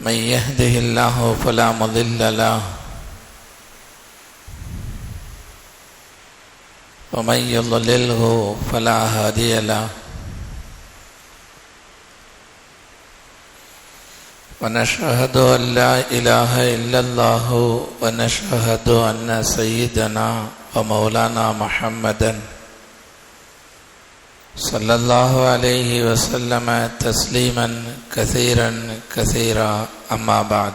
من يهده الله فلا مضل له ومن يضلله فلا هادي له ونشهد أن لا إله إلا الله ونشهد أن سيدنا ومولانا محمدا صلى الله عليه وسلم تسليما كثيرا كثيرا. أما بعد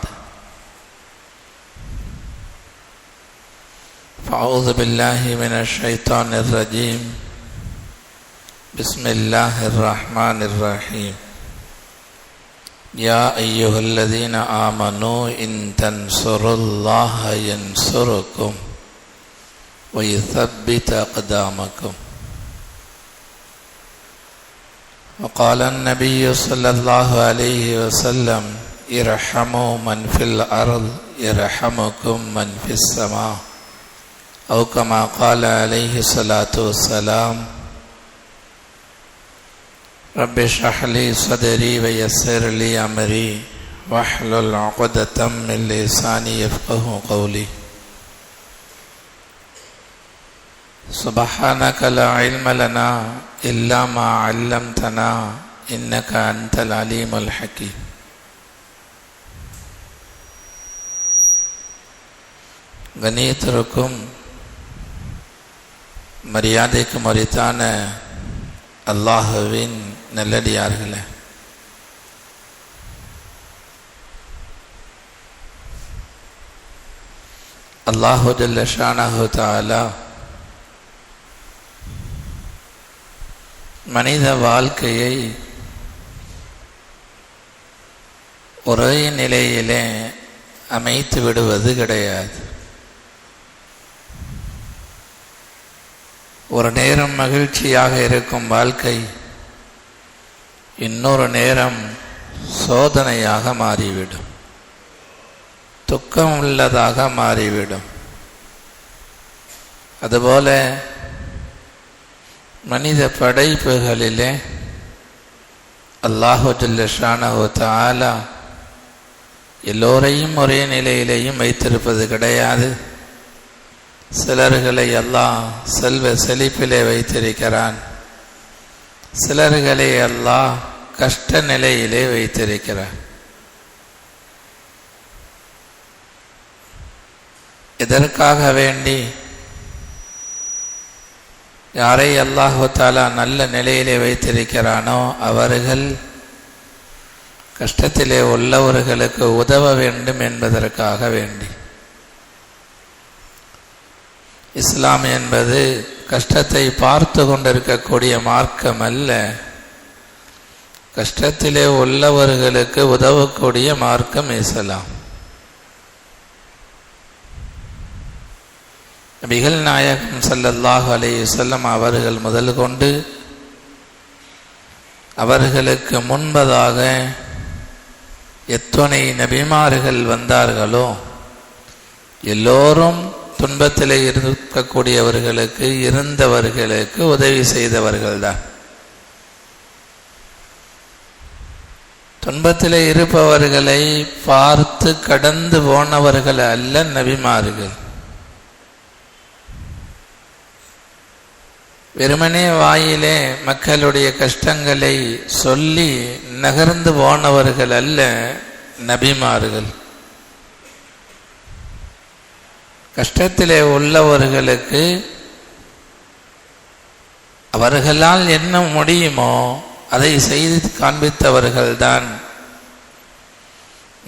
فأعوذ بالله من الشيطان الرجيم. بسم الله الرحمن الرحيم. يا أيها الذين آمنوا إن تنصروا الله ينصركم ويثبت أقدامكم. وقال النبي صلى الله عليه وسلم ارحموا من في الأرض يرحمكم من في السماء. أو كما قال عليه الصلاة والسلام رب اشرح لي صدري ويسر لي أمري واحلل عقدة من لساني يفقه قولي. سبحانك لا علم لنا إلا ما علمتنا إنك أنت العليم الحكيم கணியத்திற்கும் மரியாதைக்கு மறித்தான அல்லாஹுவின் நல்லடியார்களே அல்லாஹு ஜல்லஷானஹு தாலா மனித வாழ்க்கையை ஒரே நிலையிலே அமைத்து விடுவது கிடையாது. ஒரு நேரம் மகிழ்ச்சியாக இருக்கும் வாழ்க்கை இன்னொரு நேரம் சோதனையாக மாறிவிடும். துக்கம் உள்ளதாக மாறிவிடும். அதுபோல மனித படைப்புகளிலே அல்லாஹு ஜல்லஷானஹு எல்லோரையும் ஒரே நிலையிலேயும் வைத்திருப்பது கிடையாது. சிலர்களை எல்லாம் செல்வ செழிப்பிலே வைத்திருக்கிறான். சிலர்களை எல்லாம் கஷ்ட நிலையிலே வைத்திருக்கிறான். இதற்காக வேண்டி யாரை அல்லாஹாலா நல்ல நிலையிலே வைத்திருக்கிறானோ அவர்கள் கஷ்டத்திலே உள்ளவர்களுக்கு உதவ வேண்டும் என்பதற்காக வேண்டி. இஸ்லாம் என்பது கஷ்டத்தை பார்த்து கொண்டிருக்கக்கூடிய மார்க்கம் அல்ல கஷ்டத்திலே உள்ளவர்களுக்கு உதவக்கூடிய மார்க்கம் இஸ்லாம். நபிகள் நாயகம் சல்லல்லாஹு அலே செல்லம் அவர்கள் முதல் கொண்டு அவர்களுக்கு முன்பதாக எத்தனை நபிமார்கள் வந்தார்களோ எல்லோரும் துன்பத்தில் இருக்கக்கூடியவர்களுக்கு இருந்தவர்களுக்கு உதவி செய்தவர்கள்தான். துன்பத்தில் இருப்பவர்களை பார்த்து கடந்து போனவர்கள் அல்ல நபிமார்கள். வெறுமனே வாயிலே மக்களுடைய கஷ்டங்களை சொல்லி நகர்ந்து போனவர்கள் அல்ல நபிமார்கள். கஷ்டத்திலே உள்ளவர்களுக்கு அவர்களால் என்ன முடியுமோ அதை செய்து காண்பித்தவர்கள்தான்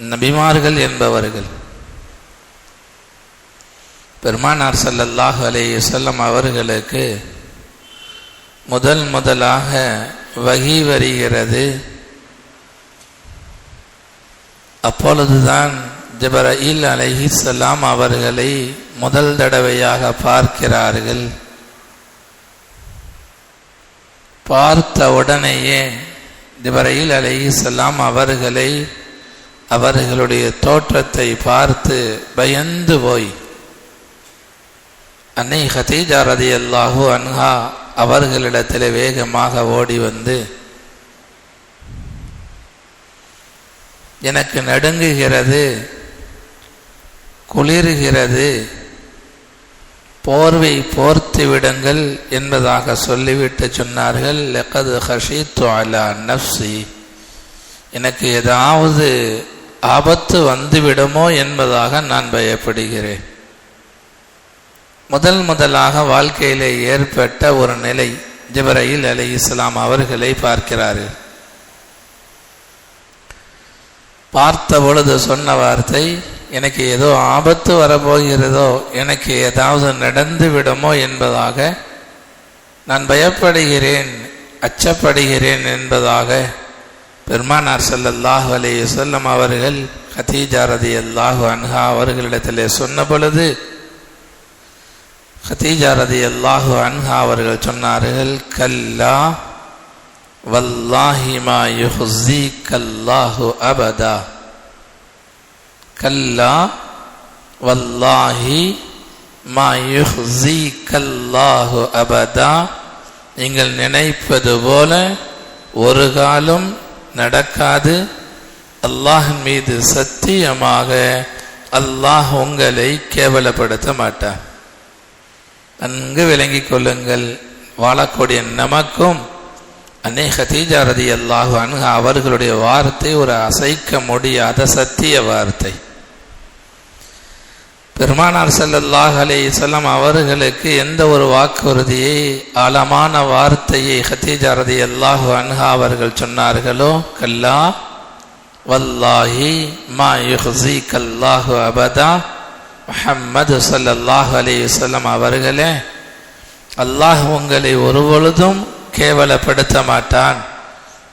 நபிமார்கள் என்பவர்கள். பெருமானார் ஸல்லல்லாஹு அலையுசல்லம் அவர்களுக்கு முதல் முதலாக வகி வருகிறது. அப்பொழுதுதான் ஜிபரயில் அலைஹிஸ்ஸலாம் அவர்களை முதல் தடவையாக பார்க்கிறார்கள். பார்த்த உடனேயே ஜிபரயில் அலைஹிஸ்ஸலாம் அவர்களை அவர்களுடைய தோற்றத்தை பார்த்து பயந்து போய் அன்னை ஹதீஜா ரதியல்லாஹு அன்ஹா அவர்களிடத்தில் வேகமாக ஓடி வந்து எனக்கு நடுங்குகிறது குளிர்கிறது போர்வை போர்த்து விடுங்கள் என்பதாக சொல்லிவிட்டு சொன்னார்கள். லெக்கது ஹஷீத்து அலா நப்சி எனக்கு ஏதாவது ஆபத்து வந்துவிடுமோ என்பதாக நான் பயப்படுகிறேன். முதல் முதலாக வாழ்க்கையிலே ஏற்பட்ட ஒரு நிலை ஜிபரையில் அலி இஸ்லாம் அவர்களை பார்க்கிறார்கள் பார்த்த பொழுது சொன்ன வார்த்தை எனக்கு ஏதோ ஆபத்து வரப்போகிறதோ எனக்கு ஏதாவது நடந்து விடுமோ என்பதாக நான் பயப்படுகிறேன் அச்சப்படுகிறேன் என்பதாக பெருமானார் ஸல்லல்லாஹு அலி வஸல்லம் அவர்கள் கதீஜா ரதியல்லாஹு அன்ஹா அவர்களிடத்திலே சொன்ன பொழுது கதீஜா ரதியல்லாஹு அன்ஹா அவர்கள் சொன்னார்கள் கல்லா வல்லாஹி மா கல்லாஹு அபதா. கல்லா வல்லாஹி மா யுஹ்ஸீக்கல்லாஹு அபதா. நீங்கள் நினைப்பது போல ஒரு காலம் நடக்காது. அல்லாஹின் மீது சத்தியமாக அல்லாஹ் உங்களை கேவலப்படுத்த மாட்டான். நன்கு விளங்கிக் கொள்ளுங்கள். வாழக்கூடிய நமக்கும் அநேக ஹதீஜா ரதி அல்லாஹு அணுக அவர்களுடைய வார்த்தை ஒரு அசைக்க முடியாத சத்திய வார்த்தை. பெருமானார் செல்லல்லாஹ் அலே வஸல்லம் அவர்களுக்கு எந்த ஒரு வாக்குறுதியை ஆழமான வார்த்தையை ஹதீஜா ரதி அல்லாஹு அன்ஹா அவர்கள் சொன்னார்களோ கல்லா வல்லாஹி மா யுஹி அல்லாஹு அபதா முஹம்மது அலி அலையுசல்லம் அவர்களே அல்லாஹ் உங்களை ஒருபொழுதும் கேவலப்படுத்த மாட்டான்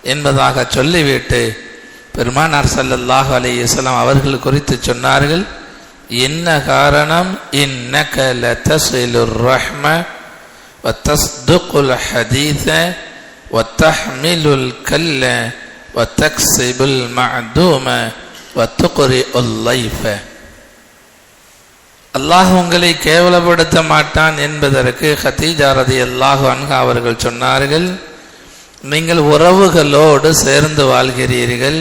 என்பதாக சொல்லிவிட்டு பெருமானார் சல்லல்லாஹ் அலையுசலாம் அவர்கள் குறித்து சொன்னார்கள் என்ன காரணம் இன்னக லதசிலுர் ரஹ்ம வத்தஸ்துக்குல் ஹதீத வத்தஹ்மிலுல் கல்ல வத்தக்சிபுல் மஅதூம வத்துக்குரி உல்லைஃப அல்லாஹ் உங்களை கேவலப்படுத்த மாட்டான் என்பதற்கு ஹத்தீஜா ரதி அல்லாஹு அன்ஹா அவர்கள் சொன்னார்கள் நீங்கள் உறவுகளோடு சேர்ந்து வாழ்கிறீர்கள்.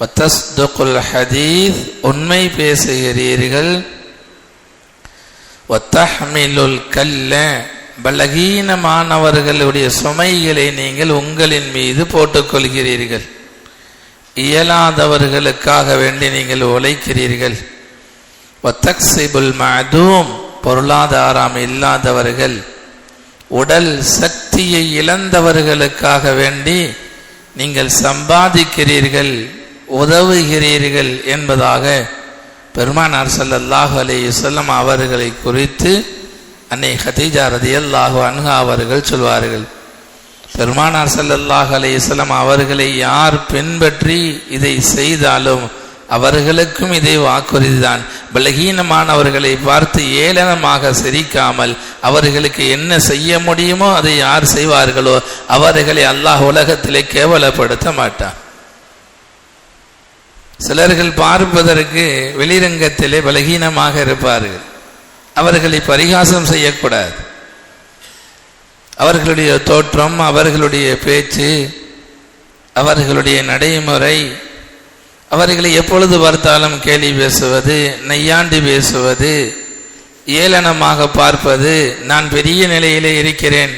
வத்தஸ்துகுல் ஹதீஸ் உண்மை பேசுகிறீர்கள். ஒத்தஹ்மிலுல் கல்ல. பலகீனமானவர்களுடைய சுமைகளை நீங்கள் உங்களின் மீது போட்டுக்கொள்கிறீர்கள். இயலாதவர்களுக்காக வேண்டி நீங்கள் உழைக்கிறீர்கள். ஒத்தக்சிபுல் மதூம் பொருளாதாரம் இல்லாதவர்கள் உடல் சக்தியை இழந்தவர்களுக்காக வேண்டி நீங்கள் சம்பாதிக்கிறீர்கள் உதவுகிறீர்கள் என்பதாக பெருமானார் ஸல்லல்லாஹு அலையுசல்லம் அவர்களை குறித்து அன்னை ஹதீஜா ரதியல்லாஹு அன்ஹா அவர்கள் சொல்வார்கள். பெருமானார் ஸல்லல்லாஹு அலையுசல்லம் அவர்களை யார் பின்பற்றி இதை செய்தாலும் அவர்களுக்கும் இதே வாக்குறுதிதான். பலகீனமானவர்களை பார்த்து ஏளனமாக சிரிக்காமல் அவர்களுக்கு என்ன செய்ய முடியுமோ அதை யார் செய்வார்களோ அவர்களை அல்லாஹ் உலகத்திலே கேவலப்படுத்த மாட்டான். சிலர்கள் பார்ப்பதற்கு வெளிரங்கத்திலே பலகீனமாக இருப்பார்கள். அவர்களை பரிகாசம் செய்யக்கூடாது. அவர்களுடைய தோற்றம் அவர்களுடைய பேச்சு அவர்களுடைய நடைமுறை அவர்களை எப்பொழுது பார்த்தாலும் கேலி பேசுவது நையாண்டி பேசுவது ஏளனமாக பார்ப்பது நான் பெரிய நிலையிலே இருக்கிறேன்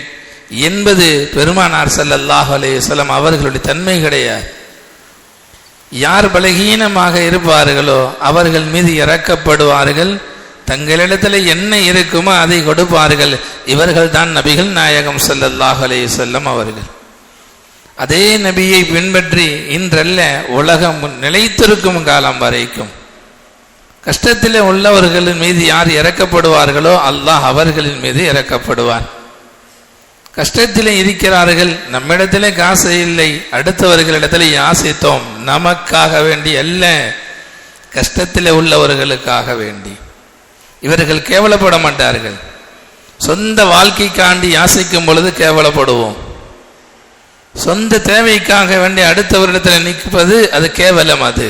என்பது பெருமானார் ஸல்லல்லாஹு அலைஹி வஸல்லம் அவர்களுடைய தன்மை கிடையாது. யார் பலகீனமாக இருப்பார்களோ அவர்கள் மீது இறக்கப்படுவார்கள். தங்களிடத்தில் என்ன இருக்குமோ அதை கொடுப்பார்கள். இவர்கள் தான் நபிகள் நாயகம் ஸல்லல்லாஹு அலைஹி வஸல்லம் அவர்கள். அதே நபியை பின்பற்றி இன்றல்ல உலகம் நிலைத்திருக்கும் காலம் வரைக்கும். கஷ்டத்தில் உள்ளவர்களின் மீது யார் இறக்கப்படுவார்களோ அல்லாஹ் அவர்களின் மீது இறக்கப்படுவார் கஷ்டத்தில் இருக்கிறார்கள் நம்மிடத்தில் காசு இல்லை அடுத்தவர்களிடத்தில் யாசித்தோம் நமக்காக வேண்டி அல்ல கஷ்டத்தில் உள்ளவர்களுக்காக வேண்டி. இவர்கள் கேவலப்பட மாட்டார்கள். சொந்த வாழ்க்கைக்காண்டி யாசிக்கும் பொழுது கேவலப்படுவோம். சொந்த தேவைக்காக வேண்டி அடுத்தவரிடத்தில் நிற்பது அது கேவலம் அது.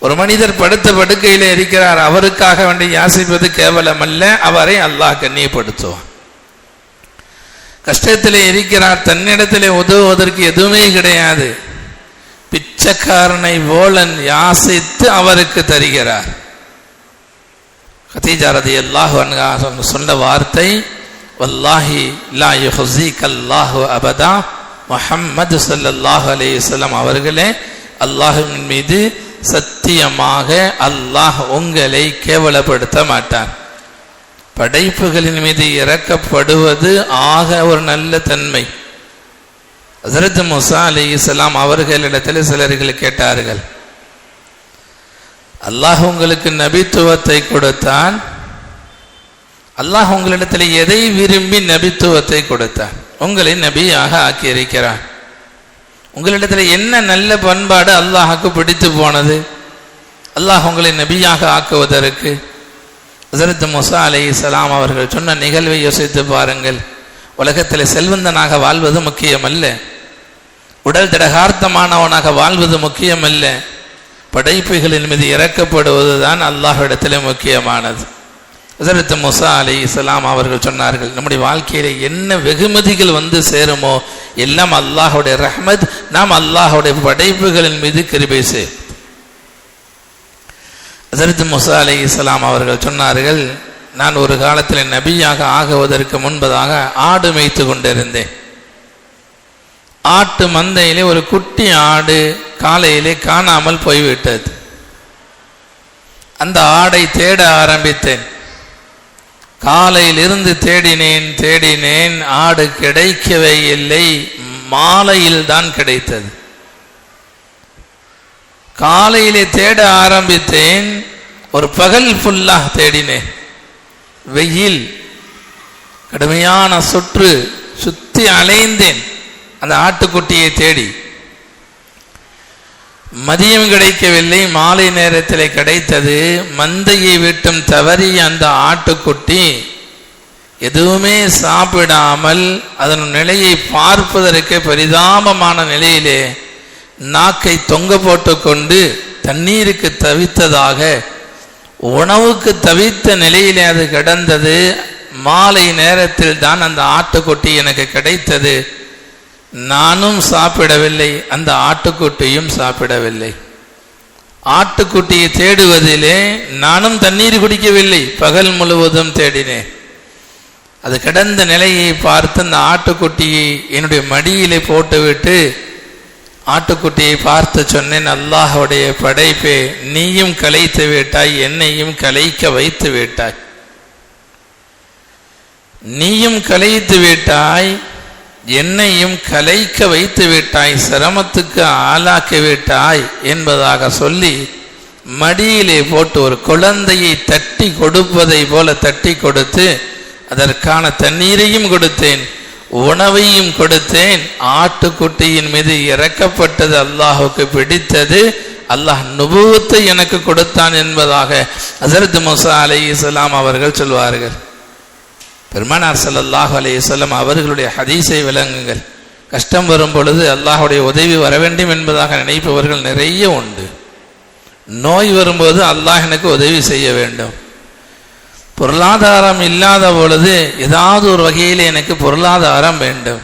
ஒரு மனிதர் படுத்த படுக்கையில் இருக்கிறார் அவருக்காக வேண்டி யாசிப்பது கேவலம் அல்ல அவரை அல்லாஹ் கண்ணியப்படுத்துவான். கஷ்டத்தில் இருக்கிறார் தன்னிடத்தில் உதவுவதற்கு எதுவுமே கிடையாது. பிச்சைக்காரனை போலன் யாசித்து அவருக்கு தருகிறார். கத்தீஜாரதி அல்லாஹ் சொன்ன வார்த்தை வல்லாஹி லா யுஹ்ஸீக் அபதா முஹம்மது சல்லாஹ் அலைஹி அவர்களே அல்லாஹுவின் மீது சத்தியமாக அல்லாஹ் உங்களை கேவலப்படுத்த மாட்டார். படைப்புகளின் மீது இறக்கப்படுவது ஆக ஒரு நல்ல தன்மை. ஹசரத் முசா அலி இஸ்லாம் அவர்களிடத்தில் சிலர்கள் கேட்டார்கள் அல்லாஹ் உங்களுக்கு நபித்துவத்தை கொடுத்தான்? அல்லாஹ் உங்களிடத்தில் எதை விரும்பி நபித்துவத்தை கொடுத்தான்? உங்களை நபியாக ஆக்கியிருக்கிறார். உங்களிடத்தில் என்ன நல்ல பண்பாடு அல்லாஹுக்கு பிடித்து போனது? அல்லாஹ் உங்களை நபியாக ஆக்குவதற்கு. ஹசரத் முசா அலி இஸ்லாம் அவர்கள் சொன்ன நிகழ்வை யோசித்து பாருங்கள். உலகத்தில் செல்வந்தனாக வாழ்வது முக்கியமல்ல. உடல் திடகார்த்தமானவனாக வாழ்வது முக்கியமல்ல. படைப்புகளின் மீது இறக்கப்படுவது தான் அல்லாஹ் இடத்திலே முக்கியமானது. ஹசரத் முசா அலி இஸ்லாம் அவர்கள் சொன்னார்கள் நம்முடைய வாழ்க்கையில என்ன வெகுமதிகள் வந்து சேருமோ எல்லாம் அல்லாஹுடைய ரஹ்மத் நாம் அல்லாஹுடைய படைப்புகளின் மீது கிருபை செய் ஹசரத் முசா அலி இஸ்லாம் அவர்கள் சொன்னார்கள் நான் ஒரு காலத்தில் நபியாக ஆகுவதற்கு முன்பதாக ஆடு மேய்த்து கொண்டிருந்தேன். ஆட்டு மந்தையிலே ஒரு குட்டி ஆடு காலையிலே காணாமல் போய்விட்டது. அந்த ஆடை தேட ஆரம்பித்தேன். காலையிலிருந்து தேடினேன் தேடினேன் ஆடு கிடைக்கவே இல்லை மாலையில் தான் கிடைத்தது. காலையிலே தேட ஆரம்பித்தேன் ஒரு பகல் ஃபுல்லாக தேடினேன். வெயில் கடுமையான சுற்று சுத்தி அலைந்தேன். அந்த ஆட்டுக்குட்டியை தேடி. மதியம் கிடைக்கவில்லை மாலை நேரத்தில் கிடைத்தது. மந்தையை விட்டும் தவறிய அந்த ஆட்டுக்குட்டி எதுவுமே சாப்பிடாமல் அதன் நிலையை பார்ப்பதற்கு பரிதாபமான நிலையிலே நாக்கை தொங்க போட்டுக்கொண்டு தண்ணீருக்கு தவித்ததாக உணவுக்கு தவித்த நிலையிலே அது கிடந்தது. மாலை நேரத்தில் தான் அந்த ஆட்டுக்குட்டி எனக்கு கிடைத்தது. நானும் சாப்பிடவில்லை அந்த ஆட்டுக்குட்டியும் சாப்பிடவில்லை. ஆட்டுக்குட்டியை தேடுவதிலே நானும் தண்ணீர் குடிக்கவில்லை பகல் முழுவதும் தேடினேன். அது கிடந்த நிலையை பார்த்து அந்த ஆட்டுக்குட்டியை என்னுடைய மடியிலே போட்டுவிட்டு ஆட்டுக்குட்டியை பார்த்து சொன்னேன் அல்லாஹுடைய படைப்பே நீயும் கலைத்து விட்டாய் என்னையும் கலைக்க வைத்து விட்டாய். நீயும் கலைத்து விட்டாய் என்னையும் கலைக்க வைத்து விட்டாய் சிரமத்துக்கு ஆளாக்கி விட்டாய் என்பதாக சொல்லி மடியிலே போட்டு ஒரு குழந்தையை தட்டி கொடுப்பதை போல தட்டி கொடுத்து அதற்கான தண்ணீரையும் கொடுத்தேன் உணவையும் கொடுத்தேன். ஆட்டுக்குட்டியின் மீது இறக்கப்பட்டது அல்லாஹுக்கு பிடித்தது. அல்லாஹ் நுபுவத்தை எனக்கு கொடுத்தான் என்பதாக ஹசரத் முசா அலி இஸ்லாம் அவர்கள் சொல்வார்கள். பெருமானார் ஸல்லல்லாஹு அலையம் அவர்களுடைய ஹதீஸை விளங்குங்கள். கஷ்டம் வரும் பொழுது அல்லாஹுடைய உதவி வர வேண்டும் என்பதாக நினைப்பவர்கள் நிறைய உண்டு. நோய் வரும்போது அல்லாஹ் எனக்கு உதவி செய்ய வேண்டும். பொருளாதாரம் இல்லாத பொழுது ஏதாவது ஒரு வகையில் எனக்கு பொருளாதாரம் வேண்டும்.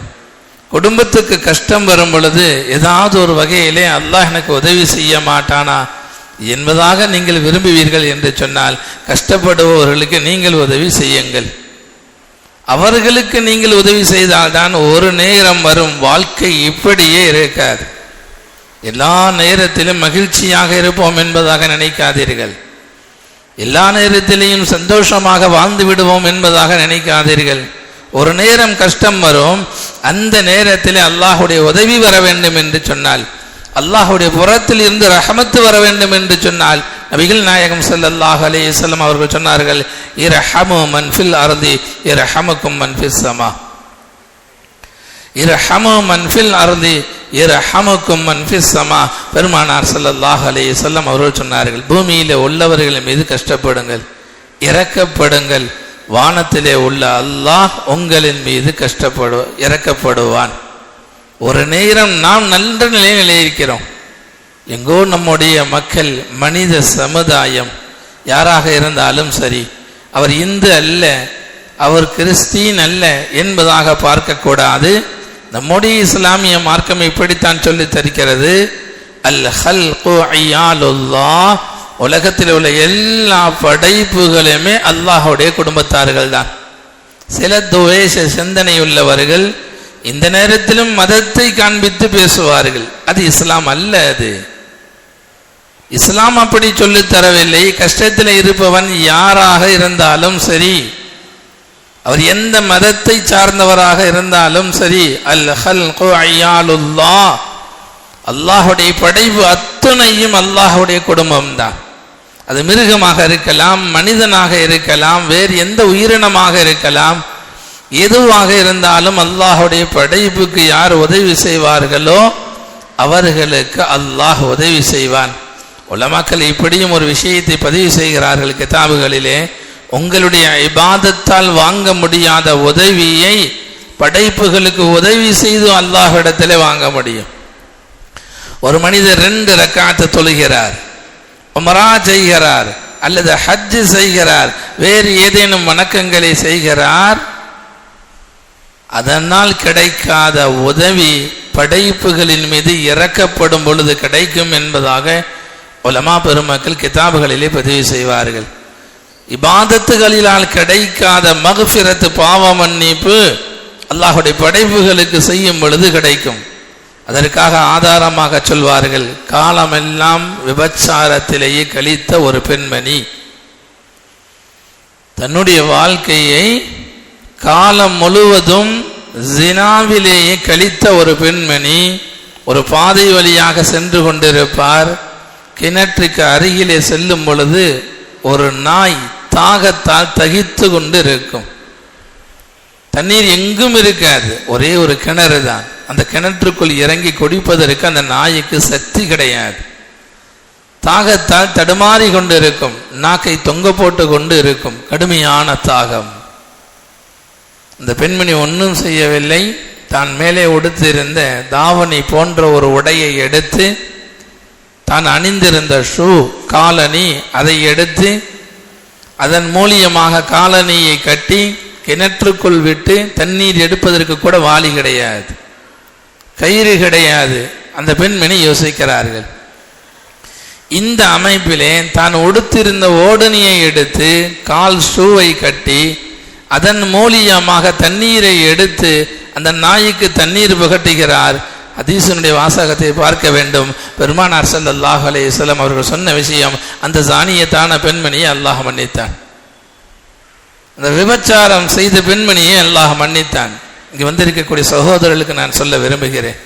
குடும்பத்துக்கு கஷ்டம் வரும் பொழுது ஏதாவது ஒரு வகையிலே அல்லாஹ் எனக்கு உதவி செய்ய மாட்டானா? என்பதாக நீங்கள் விரும்புவீர்கள் என்று சொன்னால் கஷ்டப்படுபவர்களுக்கு நீங்கள் உதவி செய்யுங்கள். அவர்களுக்கு நீங்கள் உதவி செய்தால்தான் ஒரு நேரம் வரும். வாழ்க்கை இப்படியே இருக்காது. எல்லா நேரத்திலும் மகிழ்ச்சியாக இருப்போம் என்பதாக நினைக்காதீர்கள். எல்லா நேரத்திலையும் சந்தோஷமாக வாழ்ந்து விடுவோம் என்பதாக நினைக்காதீர்கள். ஒரு நேரம் கஷ்டம் வரும். அந்த நேரத்தில் அல்லாஹுடைய உதவி வர வேண்டும் என்று சொன்னால் அல்லாஹுடைய புறத்தில் இருந்து ரஹமத்து வர வேண்டும் என்று சொன்னால் நபிகள் நாயகம் ஸல்லல்லாஹு அலைஹி வஸல்லம் அவர்கள் சொன்னார்கள் இரஹமு மன் ஃபில் அர்தி இரஹமுக்கும் மன் சமா. ஸமா இரஹமு மன் ஃபில் அர்தி இரு ஹமுக்கும் மன்ஃபிஸ்ஸமா பெருமானார் ஸல்லல்லாஹு அலைஹி வஸல்லம் அவர்கள் சொன்னார்கள் பூமியிலே உள்ளவர்கள் மீது கஷ்டப்படுங்கள் இறக்கப்படுங்கள் வானத்திலே உள்ள அல்லாஹ் உங்களின் மீது கஷ்டப்படு இறக்கப்படுவான் ஒரு நேரம் நாம் நல்ல நிலையிலே இருக்கிறோம். எங்கோ நம்முடைய மக்கள் மனித சமுதாயம் யாராக இருந்தாலும் சரி அவர் இந்து அல்ல அவர் கிறிஸ்தீன் அல்ல என்பதாக பார்க்கக்கூடாது. நம்முடைய இஸ்லாமிய மார்க்கம் இப்படித்தான் சொல்லி தருகிறது அல் ஹல்கு ஐயாலுல்லா உலகத்தில் உள்ள எல்லா படைப்புகளுமே அல்லாஹுடைய குடும்பத்தார்கள் தான் சில துவேஷ சிந்தனை உள்ளவர்கள் இந்த நேரத்திலும் மதத்தை காண்பித்து பேசுவார்கள். அது இஸ்லாம் அல்ல அது. இஸ்லாம் அப்படி சொல்லித் தரவில்லை. கஷ்டத்தில் இருப்பவன் யாராக இருந்தாலும் சரி அவர் எந்த மதத்தை சார்ந்தவராக இருந்தாலும் சரி அல் ஹல் ஐயாலுல்லா அல்லாஹுடைய படைப்பு அத்துணையும் அல்லாஹுடைய குடும்பம் தான் அது மிருகமாக இருக்கலாம் மனிதனாக இருக்கலாம் வேறு எந்த உயிரினமாக இருக்கலாம் எதுவாக இருந்தாலும் அல்லாஹுடைய படைப்புக்கு யார் உதவி செய்வார்களோ அவர்களுக்கு அல்லாஹ் உதவி செய்வான். உலமாக்கள் இப்படியும் ஒரு விஷயத்தை பதிவு செய்கிறார்கள் கிதாபுகளிலே உங்களுடைய இபாதத்தால் வாங்க முடியாத உதவியை படைப்புகளுக்கு உதவி செய்து அல்லாஹ்விடத்திலே வாங்க முடியும். ஒரு மனிதர் ரெண்டு ரக்காத்து தொழுகிறார் உமரா செய்கிறார் அல்லது ஹஜ் செய்கிறார் வேறு ஏதேனும் வணக்கங்களை செய்கிறார் அதனால் கிடைக்காத உதவி படைப்புகளின் மீது இறக்கப்படும் பொழுது கிடைக்கும் என்பதாக உலமா பெருமக்கள் கிதாபுகளிலே பதிவு செய்வார்கள். இபாதத்துகளிலால் கிடைக்காத மகஃபிரத்து பாவ மன்னிப்பு அல்லாஹுடைய படைப்புகளுக்கு செய்யும் பொழுது கிடைக்கும். அதற்காக ஆதாரமாக சொல்வார்கள் காலமெல்லாம் விபச்சாரத்திலேயே கழித்த ஒரு பெண்மணி. தன்னுடைய வாழ்க்கையை காலம் முழுவதும் ஜினாவிலேயே கழித்த ஒரு பெண்மணி ஒரு பாதை வழியாக சென்று கொண்டிருப்பார். கிணற்றுக்கு அருகிலே செல்லும் பொழுது ஒரு நாய் தாகத்தால் தகித்து கொண்டு இருக்கும். தண்ணீர் எங்கும் இருக்காது. ஒரே ஒரு கிணறு தான். அந்த கிணற்றுக்குள் இறங்கி குடிப்பதற்கு அந்த நாய்க்கு சக்தி கிடையாது. தாகத்தால் தடுமாறி கொண்டு இருக்கும் நாக்கை தொங்க போட்டு கொண்டு இருக்கும். கடுமையான தாகம். இந்த பெண்மணி ஒன்றும் செய்யவில்லை. தான் மேலே உடுத்திருந்த தாவணி போன்ற ஒரு உடையை எடுத்து தான் அணிந்திருந்த ஷூ காலனி அதை எடுத்து அதன் மூலியமாக காலனியை கட்டி கிணற்றுக்குள் விட்டு தண்ணீர் எடுப்பதற்கு கூட வாளி கிடையாது. கயிறு கிடையாது. அந்த பெண்மணி யோசிக்கிறார்கள். இந்த அமைப்பிலே தான் உடுத்திருந்த ஓடனியை எடுத்து கால் ஷூவை கட்டி அதன் மூலியமாக தண்ணீரை எடுத்து அந்த நாய்க்கு தண்ணீர் புகட்டுகிறார். ஹதீசனுடைய வாசகத்தை பார்க்க வேண்டும். பெருமானார் ஸல்லல்லாஹு அலே இஸ்லாம் அவர்கள் சொன்ன விஷயம் அந்த ஜானியத்தான பெண்மணியை அல்லாஹ் மன்னித்தான். அந்த விபச்சாரம் செய்த பெண்மணியை அல்லாஹ் மன்னித்தான். இங்கு வந்திருக்கக்கூடிய சகோதரர்களுக்கு நான் சொல்ல விரும்புகிறேன்.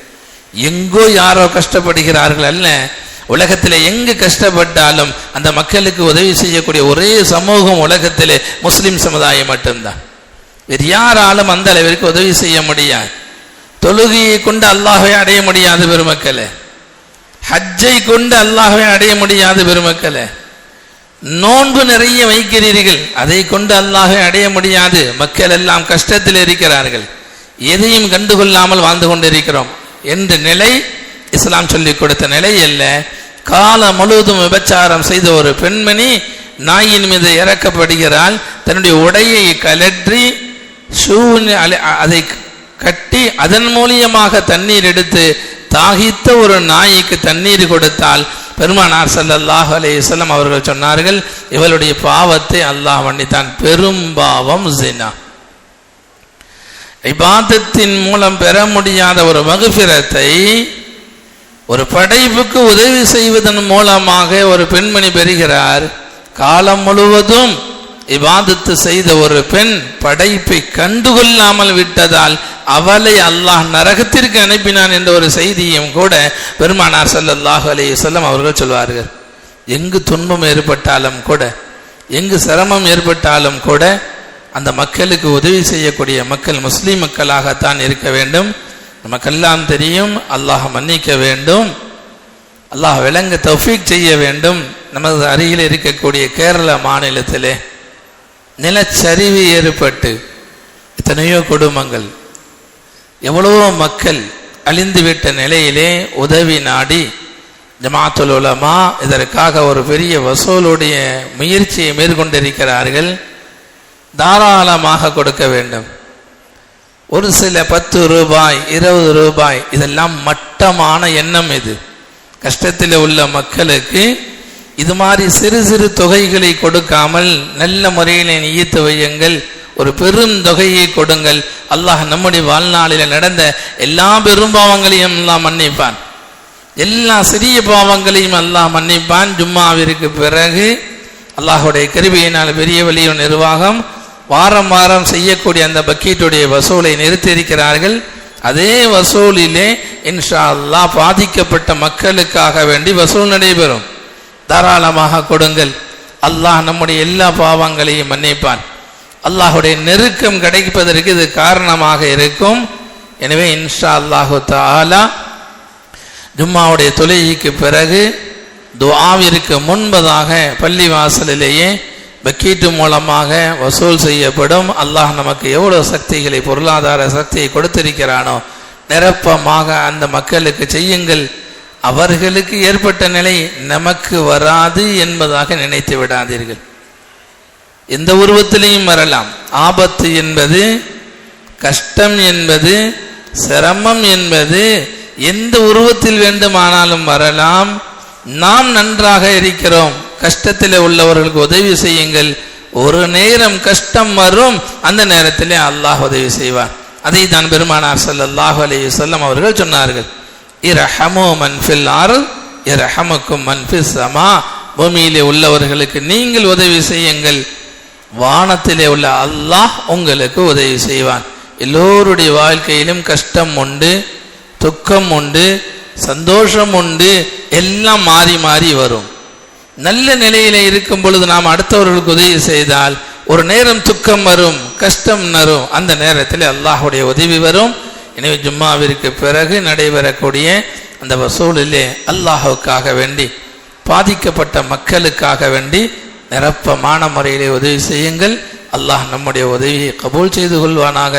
எங்கோ யாரோ கஷ்டப்படுகிறார்கள் அல்ல உலகத்தில் எங்கு கஷ்டப்பட்டாலும் அந்த மக்களுக்கு உதவி செய்யக்கூடிய ஒரே சமூகம் உலகத்திலே முஸ்லிம் சமுதாயம் மட்டும்தான். வேறு யாராலும் அந்த அளவிற்கு உதவி செய்ய முடியாது. தொழுகையை கொண்டு அல்லாஹை அடைய முடியாது பெருமக்களே. ஹஜ்ஜை கொண்டு அல்லாஹை அடைய முடியாது பெருமக்களே. நோன்பு நிறைய வைக்கிறீர்கள் அதை கொண்டு அல்லாஹை அடைய முடியாது. மக்கள் எல்லாம் கஷ்டத்தில் இருக்கிறார்கள். எதையும் கண்டுகொள்ளாமல் வாழ்ந்து கொண்டிருக்கிறோம் என்ற நிலை இஸ்லாம் சொல்லிக் கொடுத்த நிலை அல்ல. காலம் முழுவதும் விபச்சாரம் செய்த ஒரு பெண்மணி நாயின் மீது இறக்கப்படுகிறாள். தன்னுடைய உடையை கலற்றி ஷூவின் அலை- அதை கட்டி அதன் மூலியமாக தண்ணீர் எடுத்து தாகித்த ஒரு நாய்க்கு தண்ணீர் கொடுத்தால் பெருமானார் சல்லாஹ் அலையம் அவர்கள் சொன்னார்கள் இவளுடைய பாவத்தை அல்லாஹ் வண்டித்தான் பெரும் பாவம் ஜினா. இபாதத்தின் மூலம் பெற முடியாத ஒரு மகுபிரத்தை ஒரு படைப்புக்கு உதவி செய்வதன் மூலமாக ஒரு பெண்மணி பெறுகிறார். காலம் முழுவதும் இபாதத்து செய்த ஒரு பெண் படைப்பை கண்டுகொள்ளாமல் விட்டதால் அவளை அல்லாஹ் நரகத்திற்கு அனுப்பினான் என்ற ஒரு செய்தியும் கூட பெருமானார் ஸல்லல்லாஹு அலி சொல்லம் அவர்கள் சொல்வார்கள். எங்கு துன்பம் ஏற்பட்டாலும் கூட எங்கு சிரமம் ஏற்பட்டாலும் கூட அந்த மக்களுக்கு உதவி செய்யக்கூடிய மக்கள் முஸ்லீம் மக்களாகத்தான் இருக்க வேண்டும். நமக்கெல்லாம் தெரியும் அல்லாஹ் மன்னிக்க வேண்டும். அல்லாஹ் விளங்க தௌஃபீக் செய்ய வேண்டும். நமது அருகில் இருக்கக்கூடிய கேரள மாநிலத்திலே நிலச்சரிவு ஏற்பட்டு எத்தனையோ குடும்பங்கள் எவ்வளவோ மக்கள் அழிந்துவிட்ட நிலையிலே உதவி நாடி ஜமாத்துல் உலமா இதற்காக ஒரு பெரிய வசூலுடைய முயற்சியை மேற்கொண்டிருக்கிறார்கள். தாராளமாக கொடுக்க வேண்டும். ஒரு சில பத்து ரூபாய் இருபது ரூபாய் இதெல்லாம் மட்டமான எண்ணம் இது. கஷ்டத்தில் உள்ள மக்களுக்கு இது மாதிரி சிறு சிறு தொகைகளை கொடுக்காமல் நல்ல முறையில் ஈர்த்து வையுங்கள். ஒரு பெரும் தொகையை கொடுங்கள். அல்லாஹ் நம்முடைய வாழ்நாளில் நடந்த எல்லா பெரும் பாவங்களையும் எல்லாம் மன்னிப்பான். எல்லா சிறிய பாவங்களையும் அல்லாஹ் மன்னிப்பான். ஜும்மாவிற்கு பிறகு அல்லாஹுடைய கருவியினால் பெரிய வழிய நிர்வாகம் வாரம் வாரம் செய்யக்கூடிய அந்த பக்கீட்டுடைய வசூலை நிறுத்தியிருக்கிறார்கள். அதே வசூலிலே இன்ஷா அல்லாஹ் பாதிக்கப்பட்ட மக்களுக்காக வேண்டி வசூல் நடைபெறும். தாராளமாக கொடுங்கள். அல்லாஹ் நம்முடைய எல்லா பாவங்களையும் மன்னிப்பான். அல்லாஹுடைய நெருக்கம் கிடைப்பதற்கு இது காரணமாக இருக்கும். எனவே இன்ஷா அல்லாஹு தாலா ஜும்மாவுடைய தொழுகைக்கு பிறகு துவாவிற்கு முன்பதாக பள்ளி வாசலிலேயே பக்கீட்டு மூலமாக வசூல் செய்யப்படும். அல்லாஹ் நமக்கு எவ்வளோ சக்திகளை பொருளாதார சக்தியை கொடுத்திருக்கிறானோ நிரப்பமாக அந்த மக்களுக்கு செய்யுங்கள். அவர்களுக்கு ஏற்பட்ட நிலை நமக்கு வராது என்பதாக நினைத்து விடாதீர்கள். எந்த உருவத்திலையும் வரலாம். ஆபத்து என்பது கஷ்டம் என்பது சிரமம் என்பது எந்த உருவத்தில் வேண்டுமானாலும் வரலாம். நாம் நன்றாக இருக்கிறோம். கஷ்டத்தில் உள்ளவர்களுக்கு உதவி செய்யுங்கள். ஒரு நேரம் கஷ்டம் வரும். அந்த நேரத்திலே அல்லாஹ் உதவி செய்வார். அதை தான் பெருமானார் சல்லாஹ் அலைஹி வஸல்லம் அவர்கள் சொன்னார்கள். இரஹமோ மன் ஆறு இரஹமக்கும் இரஹமுக்கும் சமா. பூமியிலே உள்ளவர்களுக்கு நீங்கள் உதவி செய்யுங்கள். வானத்திலே உள்ள அல்லாஹ் உங்களுக்கு உதவி செய்வான். எல்லோருடைய வாழ்க்கையிலும் கஷ்டம் உண்டு துக்கம் உண்டு சந்தோஷம் உண்டு எல்லாம் மாறி மாறி வரும். நல்ல நிலையில இருக்கும் பொழுது நாம் அடுத்தவர்களுக்கு உதவி செய்தால் ஒரு நேரம் துக்கம் வரும் கஷ்டம் வரும் அந்த நேரத்தில் அல்லாஹுடைய உதவி வரும். எனவே ஜும்மாவிற்கு பிறகு நடைபெறக்கூடிய அந்த வசூலிலே அல்லாஹுக்காக வேண்டி பாதிக்கப்பட்ட மக்களுக்காக வேண்டி நிரப்பமான முறையிலே உதவி செய்யுங்கள். அல்லாஹ் நம்முடைய உதவியை கபூல் செய்து கொள்வானாக.